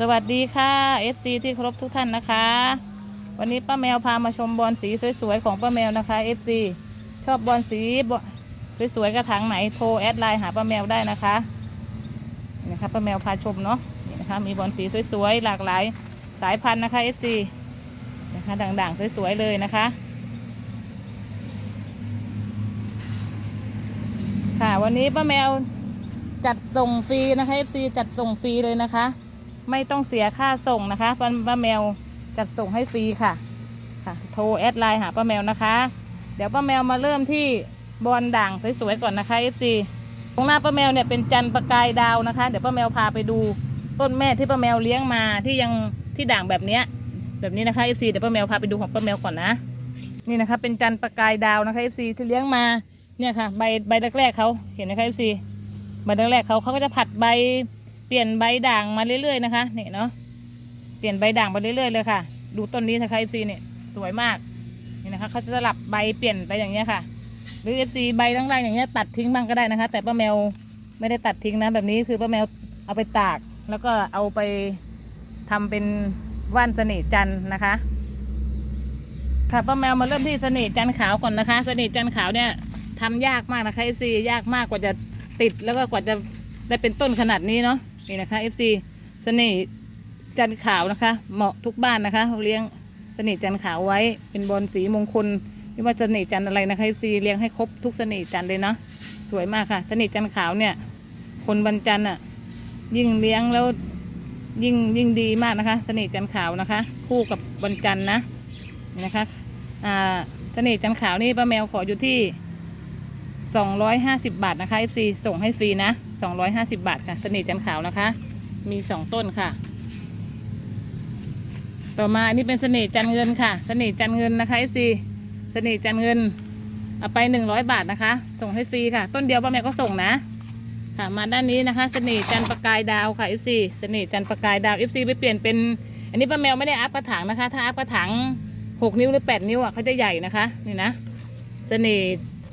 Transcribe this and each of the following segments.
สวัสดีค่ะ FC ที่เคารพทุกท่านนะคะ วันนี้ป้าแมวพามาชมบอลสีสวยๆของป้าแมวนะคะ FC ชอบบอลสีบอสวยๆกระถางไหนโทรแอดไลน์หาป้าแมวได้นะคะนี่นะคะป้าแมวพาชมเนาะนี่นะคะมีบอลสีสวยๆหลากหลายสายพันธุ์นะคะ FC นะคะด่างๆสวยๆเลยนะคะค่ะวันนี้ป้าแมวจัดส่งฟรีนะคะ FC จัดส่งฟรีเลยนะคะ ไม่ต้องเสียค่าส่งนะคะป้าป้าแมวจัดส่งให้ฟรีค่ะค่ะโทรแอดไลน์หาป้าแมวนะคะ เดี๋ยวป้าแมวมาเริ่มที่บอลด่างสวยๆก่อนนะคะ FC ตรงหน้าป้าแมวเนี่ยเป็นจันประกายดาวนะคะ เดี๋ยวป้าแมวพาไปดูต้นแม่ที่ป้าแมวเลี้ยงมาที่ยังที่ด่างแบบเนี้ยแบบนี้นะคะ FC เดี๋ยวป้าแมวพาไปดูของป้าแมวก่อนนะ นี่นะคะ เป็นจันประกายดาวนะคะ FC ที่เลี้ยงมาเนี่ยค่ะ ใบใบแรกๆเขาเห็นไหมคะ FC ใบแรกๆเขาเขาก็จะผัดใบ เปลี่ยนใบด่างมาเรื่อยๆนะคะเนี่ยเนาะเปลี่ยนใบด่างมาเรื่อยๆเลยค่ะ ดูต้นนี้นะคะ FC เนี่ยสวยมากนี่นะคะเขาจะสลับใบเปลี่ยนไปอย่างเงี้ยค่ะ หรือ FC ใบล่างๆอย่างเงี้ยตัดทิ้งบ้างก็ได้นะคะ แต่ป้าแมวไม่ได้ตัดทิ้งนะแบบนี้คือป้าแมวเอาไปตาก แล้วก็เอาไปทำเป็นว่านเสน่ห์จันนะคะ ค่ะป้าแมวมาเริ่มที่เสน่ห์จันขาวก่อนนะคะ เสน่ห์จันขาวเนี่ยทำยากมากนะคะ FC ยากมากกว่าจะติดแล้วก็กว่าจะได้เป็นต้นขนาดนี้เนาะ นี่นะคะ FC สน่ห์จันขาวนะคะ เหมาะทุกบ้านนะคะเลี้ยงสน่ห์จันขาวไว้เป็นบอลสีมงคลไม่ว่าสน่ห์จันอะไรนะคะ FC เลี้ยงให้ครบทุกสน่ห์จันเลยเนาะสวยมากค่ะสน่ห์จันขาวเนี่ย คนบรรจันอะ ยิ่งเลี้ยงแล้วยิ่งยิ่งดีมากนะคะสน่ห์จันขาวนะคะ คู่กับบรรจันนะนะคะอ่าสน่ห์จันขาวนี่ป้าแมวขออยู่ที่ 250 บาทนะคะ FC ส่งให้ฟรีนะ 250 บาทค่ะสน่ห์จันขาวนะคะ มี2ต้นค่ะ ต่อมาอันนี้เป็นสน่ห์จันเงินค่ะ สน่ห์จันเงินนะคะ FC สน่ห์จันเงินเอาไป 100 บาทนะคะ ส่งให้ฟรีค่ะ ต้นเดียวป้าแมวก็ส่งนะ ค่ะมาด้านนี้นะคะ สน่ห์จันประกายดาวค่ะ FC สน่ห์จันประกายดาว FC ไปเปลี่ยนเป็น อันนี้ป้าแมวไม่ได้อัพกระถางนะคะ ถ้าอัพกระถางหกนิ้วหรือแปดนิ้วอะเขาจะใหญ่นะคะนี่นะ เสน่ห์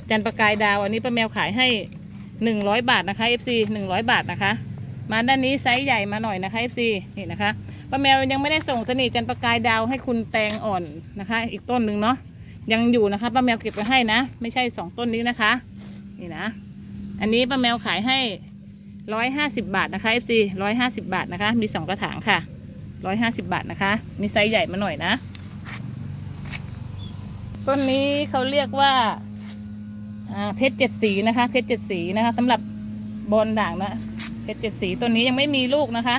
จันประกายดาวอันนี้ป้าแมวขายให้ หนึ่งร้อยบาทนะคะ FC หนึ่งร้อยบาทนะคะ มาด้านนี้ไซส์ใหญ่มาหน่อยนะคะ FC นี่นะคะป้าแมวยังไม่ได้ส่งสน่ห์จันประกายดาวให้คุณแตงอ่อนนะคะ อีกต้นหนึ่งเนาะยังอยู่นะคะป้าแมวเก็บไว้ให้นะ ไม่ใช่สองต้นนี้นะคะ นี่นะ อันนี้ป้าแมวขายให้ร้อยห้าสิบบาทนะคะ FC ร้อยห้าสิบบาทนะคะ มีสองกระถางค่ะร้อยห้าสิบบาทนะคะ มีไซส์ใหญ่มาหน่อยนะ ต้นนี้เขาเรียกว่า อ่าเพชรเจ็ดสีนะคะ เพชรเจ็ดสีนะคะสำหรับบอลด่างนะเพชรเจ็ดสีต้นนี้ยังไม่มีลูกนะคะ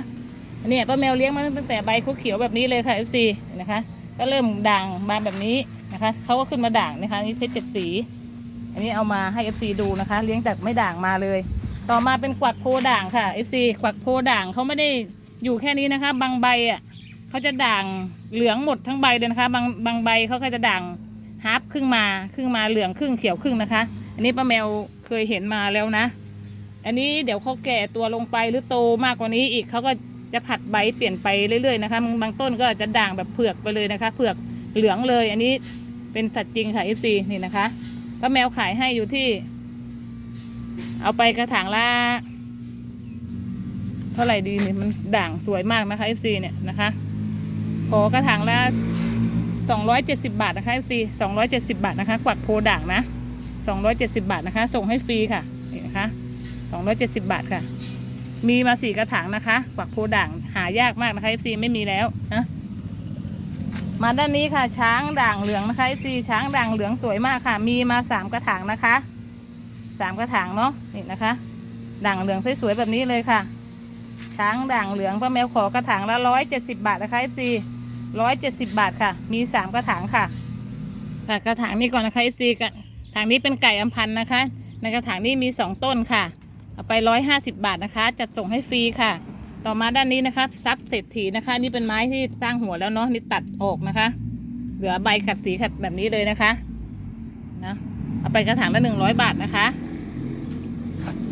อันนี้ป้าแมวเลี้ยงมาตั้งแต่ใบเขาเขียวแบบนี้เลยค่ะ FC นะคะ ก็เริ่มด่างมาแบบนี้นะคะเขาก็ขึ้นมาด่างนะคะนี่เพชรเจ็ดสี อันนี้เอามาให้ FC ดูนะคะ เลี้ยงจากไม่ด่างมาเลย ต่อมาเป็นกวักโพด่างค่ะ FC กวักโพด่างเขาไม่ได้อยู่แค่นี้นะคะ บางใบอะเขาจะด่างเหลืองหมดทั้งใบเลยนะคะ บางบางใบเขาก็จะด่างฮาร์ปครึ่งมาครึ่งมาเหลืองครึ่งเขียวครึ่งนะคะ อันนี้ป้าแมวเคยเห็นมาแล้วนะ อันนี้เดี๋ยวเขาแก่ตัวลงไปหรือโตมากกว่านี้อีกเขาก็จะผัดใบเปลี่ยนไปเรื่อยๆนะคะบางบางต้นก็จะด่างแบบเผือกไปเลยนะคะ เผือกเหลืองเลย อันนี้เป็นสัตว์จริงค่ะ FC นี่นะคะป้าแมวขายให้อยู่ที่ เอาไปกระถางละเท่าไหร่ดีเนี่ยมันด่างสวยมากนะคะ FC เนี่ยนะคะขอกระถางละ270 บาทนะคะ FC 270 บาทนะคะ กวักโพด่างนะ 270 บาทนะคะ ส่งให้ฟรีค่ะนี่นะคะ270 บาทค่ะ มีมาสี่กระถางนะคะกวักโพด่างหายากมากนะคะ FC ไม่มีแล้วนะมาด้านนี้ค่ะ ช้างด่างเหลืองนะคะ FC ช้างด่างเหลืองสวยมากค่ะ มีมาสามกระถางนะคะสามกระถางเนาะนี่นะคะ ด่างเหลืองสวยๆแบบนี้เลยค่ะ ช้างด่างเหลืองป้าแมวขอกระถางละ170บาทนะคะ FC ร้อยเจ็ดสิบบาทค่ะ มีสามกระถางค่ะค่ะกระถางนี้ก่อนนะคะ FC กระ ถางนี้เป็นไก่อำพันธ์นะคะ ในกระถางนี้มีสองต้นค่ะ เอาไปร้อยห้าสิบบาทนะคะ จัดส่งให้ฟรีค่ะ ต่อมาด้านนี้นะคะซับเศรษฐีนะคะ นี่เป็นไม้ที่สร้างหัวแล้วเนาะนี่ตัดออกนะคะ เหลือใบขัดสีขัดแบบนี้เลยนะคะนะเอาไปกระถางละหนึ่งร้อยบาทนะคะ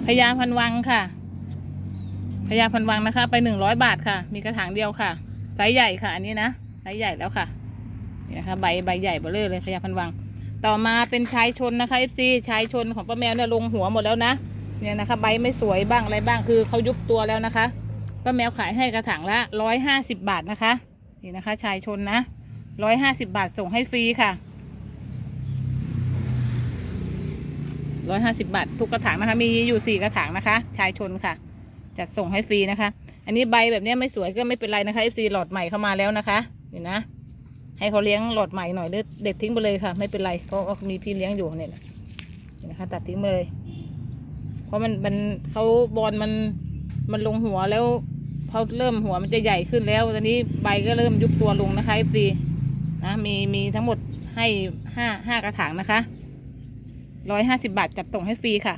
พญาพันวังค่ะพญาพันวังนะคะ ไปหนึ่งร้อยบาทค่ะ มีกระถางเดียวค่ะไซส์ใหญ่ค่ะ อันนี้นะไซส์ใหญ่แล้วค่ะนี่นะคะ ใบใบใหญ่เบลอเลยพญาพันวัง ต่อมาเป็นชายชนนะคะ FC ชายชนของป้าแมวเนี่ยลงหัวหมดแล้วนะเนี่ยนะคะ ใบไม่สวยบ้างอะไรบ้างคือเขายุบตัวแล้วนะคะป้าแมวขายให้กระถางละร้อยห้าสิบบาทนะคะนี่นะคะ ชายชนนะร้อยห้าสิบบาทส่งให้ฟรีค่ะร้อยห้าสิบาททุกกระถางนะคะ มีอยู่สี่กระถางนะคะ ชายชนค่ะ จัดส่งให้ฟรีนะคะ อันนี้ใบแบบนี้ไม่สวยก็ไม่เป็นไรนะคะ FC หลอดใหม่เข้ามาแล้วนะคะนี่นะ ให้เขาเลี้ยงหลอดใหม่หน่อยเด็ดเด็ดทิ้งไปเลยค่ะ ไม่เป็นไรเพราะว่ามีพี่เลี้ยงอยู่เนี่ยนะนะคะตัดทิ้งไปเลย เพราะมันมันเขาบอลมันมันลงหัวแล้วพอเริ่มหัวมันจะใหญ่ขึ้นแล้วตอนนี้ใบก็เริ่มยุบตัวลงนะคะ FC นะมีมีทั้งหมดให้ห้าห้ากระถางนะคะร้อยห้าสิบาทจัดส่งให้ฟรีค่ะ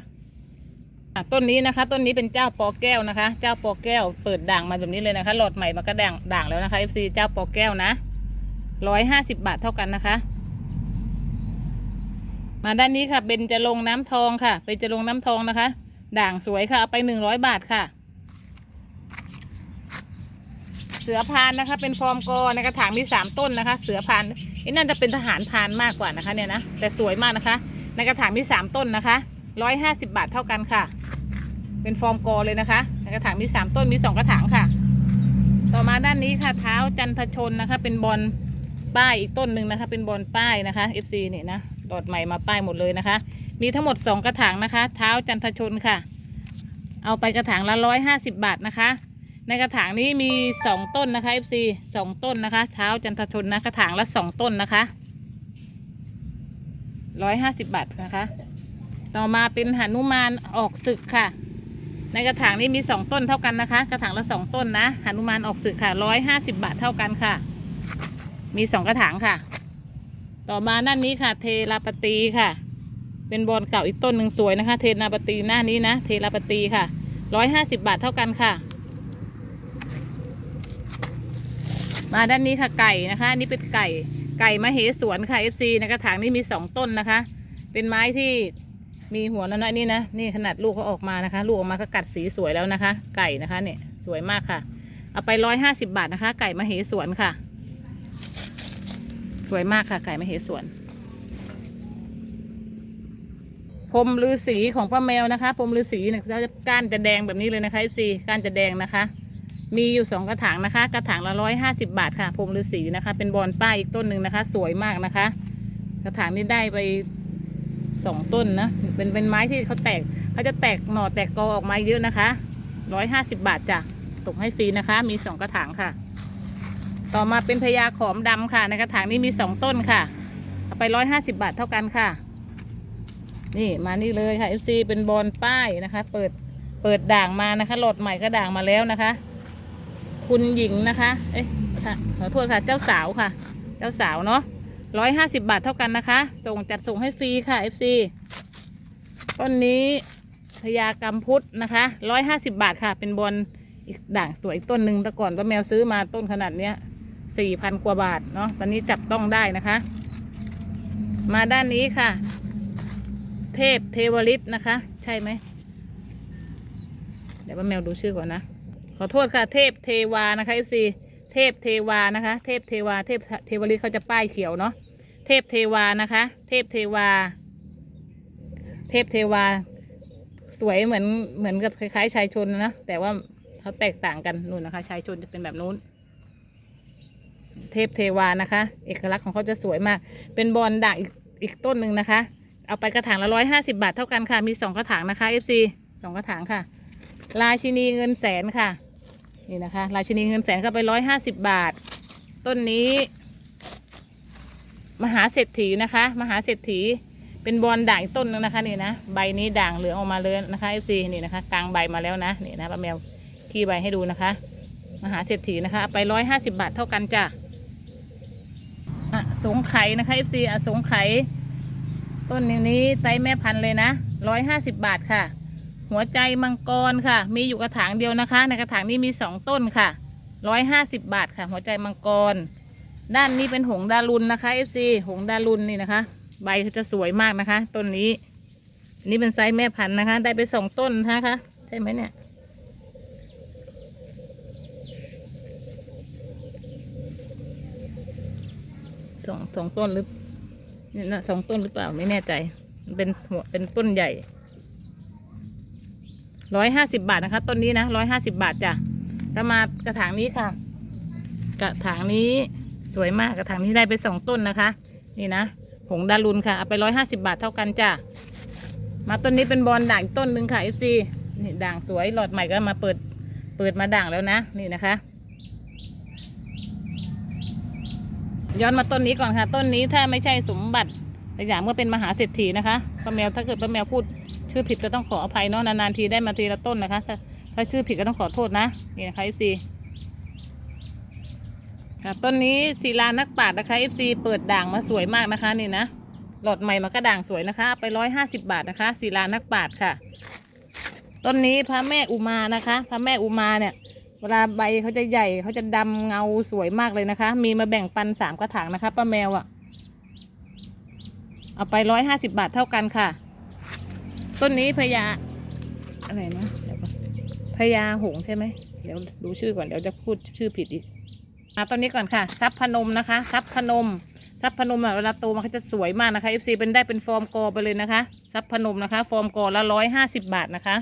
อะต้นนี้นะคะ ต้นนี้เป็นเจ้าปอแก้วนะคะ เจ้าปอแก้ว เปิดด่างมาแบบนี้เลยนะคะ หลอดใหม่มันก็ด่างด่างแล้วนะคะ FC เจ้าปอแก้วนะ ร้อยห้าสิบบาทเท่ากันนะคะ มาด้านนี้ค่ะเป็นจะลงน้ำทองค่ะ เป็นจะลงน้ำทองนะคะ ด่างสวยค่ะเอาไปหนึ่งร้อยบาทค่ะ เสือพานนะคะ เป็นฟอร์มกอในกระถางมีสามต้นนะคะ เสือพานไอ้นั่นจะเป็นทหารพานมากกว่านะคะเนี่ยนะแต่สวยมากนะคะ ในกระถางมีสามต้นนะคะร้อยห้าสิบาทเท่ากันค่ะ เป็นฟอร์มกอเลยนะคะ ในกระถางมีสามต้นมีสองกระถางค่ะ ต่อมาด้านนี้ค่ะเท้าจันทชนนะคะ เป็นบอล ป้ายอีกต้นหนึ่งนะคะ เป็นบอลป้ายนะคะ FC เนี่ยนะดอดใหม่มาป้ายหมดเลยนะคะ มีทั้งหมดสองกระถางนะคะ เท้าจันทชนค่ะ เอาไปกระถางละร้อยห้าสิบบาทนะคะ ในกระถางนี้มีสองต้นนะคะ FC สองต้นนะคะ เท้าจันทชนนะกระถางละสองต้นนะคะร้อยห้าสิบบาทนะคะ ต่อมาเป็นหนุมานออกศึกค่ะ ในกระถางนี้มีสองต้นเท่ากันนะคะ กระถางละสองต้นนะหนุมานออกศึกค่ะร้อยห้าสิบบาทเท่ากันค่ะ มีสองกระถางค่ะ ต่อมาด้านนี้ค่ะ เทราปตีค่ะ เป็นบอลเก่าอีกต้นหนึ่งสวยนะคะ เทราปตีหน้านี้นะ เทราปตีค่ะร้อยห้าสิบบาทเท่ากันค่ะ มาด้านนี้ค่ะไก่นะคะนนี่เป็นไก่ไก่มะเหสวนค่ะ FC ในกระถางนี้มีสองต้นนะคะ เป็นไม้ที่มีหัวแล้วนะนี่นะนี่ขนาดลูกเขาออกมานะคะ ลูกออกมาก็กัดสีสวยแล้วนะคะ ไก่นะคะเนี่ยสวยมากค่ะ เอาไปร้อยห้าสิบาทนะคะ ไก่มะเหสวนค่ะ วยมากค่ะไก่มเหสวนพรมฤาษีของป้าแมวนะคะพรมฤาษีเนี่ยเขาจะก้านจะแดงแบบนี้เลยนะคะ FC ก้านจะแดงนะคะ มีอยู่สองกระถางนะคะ กระถางละร้อยห้าสิบาทค่ะพรมฤาษีนะคะ เป็นบอลป้ายอีกต้นหนึ่งนะคะ สวยมากนะคะ กระถางนี้ได้ไปสองต้นนะเป็นเป็นไม้ที่เขาแตกเขาจะแตกหน่อแตกกอออกมาเยอะนะคะร้อยห้าสิบาทจ้ะตกให้ฟรีนะคะ มีสองกระถางค่ะ ต่อมาเป็นพญาขอมดำค่ะในกระถางนี้มีสองต้นค่ะ เอาไปร้อยห้าสิบาทเท่ากันค่ะ นี่มานี่เลยค่ะ FC เป็นบอลป้ายนะคะ เปิดเปิดด่างมานะคะโหลดใหม่ก็ด่างมาแล้วนะคะ คุณหญิงนะคะ เอ้ยขอโทษค่ะเจ้าสาวค่ะ เจ้าสาวเนาะร้อยห้าสิบาทเท่ากันนะคะ ส่งจัดส่งให้ฟรีค่ะ FC ต้นนี้พญากรรมพุทธนะคะร้อยห้าสิบาทค่ะ เป็นบอลอีกด่างสวยอีกต้นหนึ่งแต่ก่อนป้าแมวซื้อมาต้นขนาดเนี้ย สี่พันกว่าบาทเนาะตอนนี้จับต้องได้นะคะ มาด้านนี้ค่ะ เทพเทวฤทธิ์นะคะ ใช่ไหมเดี๋ยวป้าแมวดูชื่อก่อนนะ ขอโทษค่ะ เทพเทวานะคะ FC เทพเทวานะคะ เทพเทวา เทพเทวฤทธิ์เขาจะป้ายเขียวเนาะเทพเทวานะคะ เทพเทวา เทพเทวา สวยเหมือนเหมือนกับคล้ายๆชายชนนะแต่ว่าเขาแตกต่างกันนู่นนะคะ ชายชนจะเป็นแบบนู้น เทพเทวานะคะ เอกลักษณ์ของเขาจะสวยมาก เป็นบอลด่างอีกอีกต้นหนึ่งนะคะ เอาไปกระถางละร้อยห้าสิบาทเท่ากันค่ะ มีสองกระถางนะคะ FC สองกระถางค่ะ ราชินีเงินแสนค่ะ นี่นะคะ ราชินีเงินแสนเข้าไปร้อยห้าสิบบาท ต้นนี้ มหาเศรษฐีนะคะ มหาเศรษฐี เป็นบอลด่างอีกต้นนึงนะคะนี่นะ ใบนี้ด่างเหลืองออกมาเลยนะคะ FC นี่นะคะ กลางใบมาแล้วนะนี่นะป้าแมวขี้ใบให้ดูนะคะ มหาเศรษฐีนะคะ ไปร้อยห้าสิบาทเท่ากันจ้ะ อะสงไข่นะคะ FC อะสงไข่ต้นนี้ไซส์แม่พันธุ์เลยนะร้อยห้าสิบบาทค่ะ หัวใจมังกรค่ะ มีอยู่กระถางเดียวนะคะ ในกระถางนี้มีสองต้นค่ะร้อยห้าสิบบาทค่ะ หัวใจมังกร ด้านนี้เป็นหงดารุนนะคะ FC หงดารุนนี่นะคะ ใบเขาจะสวยมากนะคะ ต้นนี้ นี่เป็นไซส์แม่พันธุ์นะคะ ได้ไปสองต้นนะคะ ใช่ไหมเนี่ย สองสองต้นหรือเนี่ยนะสองต้นหรือเปล่าไม่แน่ใจมันเป็นหัวเป็นต้นใหญ่ร้อยห้าสิบาทนะคะต้นนี้นะร้อยห้าสิบาทจ้ะถ้ามากระถางนี้ค่ะ กระถางนี้สวยมากกระถางนี้ได้ไปสองต้นนะคะ นี่นะผงดารุนค่ะเอาไปร้อยห้าสิบาทเท่ากันจ้ะมาต้นนี้เป็นบอลด่างต้นหนึ่งค่ะ FC นี่ด่างสวยหลอดใหม่ก็มาเปิดเปิดมาด่างแล้วนะนี่นะคะ ย้อนมาต้นนี้ก่อนค่ะ ต้นนี้ถ้าไม่ใช่สมบัติสยามก็เป็นมหาเศรษฐีนะคะป้าแมวถ้าเกิดป้าแมวพูดชื่อผิดก็ต้องขออภัยเนาะนานๆทีได้มาทีละต้นนะคะ ถ้าถ้าชื่อผิดก็ต้องขอโทษนะนี่นะคะ FC ค่ะต้นนี้ศิลานักปราชญ์นะคะ FC เปิดด่างมาสวยมากนะคะนี่นะหลอดใหม่มาก็ด่างสวยนะคะ ไปร้อยห้าสิบาทนะคะศิลานักปราชญ์ค่ะ ต้นนี้พระแม่อุมานะคะ พระแม่อุมาเนี่ย เวลาใบเขาจะใหญ่เขาจะดำเงาสวยมากเลยนะคะ มีมาแบ่งปันสามกระถางนะคะป้าแมวอะ่ะ เอาไปร้อยห้าสิบาทเท่ากันค่ะ ต้นนี้พญาอะไรนะเดี๋ยวก่อนพญาหงใช่ไหมเดี๋ยวดูชื่อก่อนเดี๋ยวจะพูดชื่อผิดอีกอะต้นนี้ก่อนค่ะซับพนมนะคะซับพนมซับพนมอะเวลาโตมันเขาจะสวยมากนะคะ FC เป็นได้เป็นฟอร์มกอไปเลยนะคะซับพนมนะคะ ฟอร์มกอละร้อยห้าสิบบาทนะคะ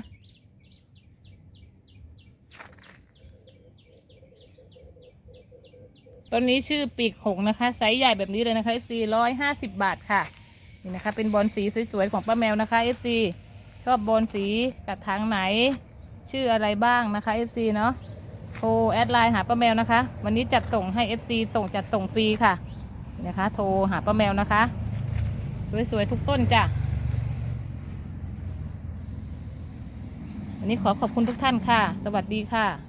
ต้นนี้ชื่อปีกหงนะคะไซส์ใหญ่แบบนี้เลยนะคะ FC ร้อยห้าสิบบาทค่ะนี่นะคะ เป็นบอลสีสวยๆของป้าแมวนะคะ FC ชอบบอลสีกระถางไหน ชื่ออะไรบ้างนะคะ FC เนาะโทรแอดไลน์หาป้าแมวนะคะ วันนี้จัดส่งให้ FC ส่งจัดส่งฟรีค่ะนี่นะคะ โทรหาป้าแมวนะคะ สวยๆทุกต้นจ้ะวันนี้ขอขอบคุณทุกท่านค่ะ สวัสดีค่ะ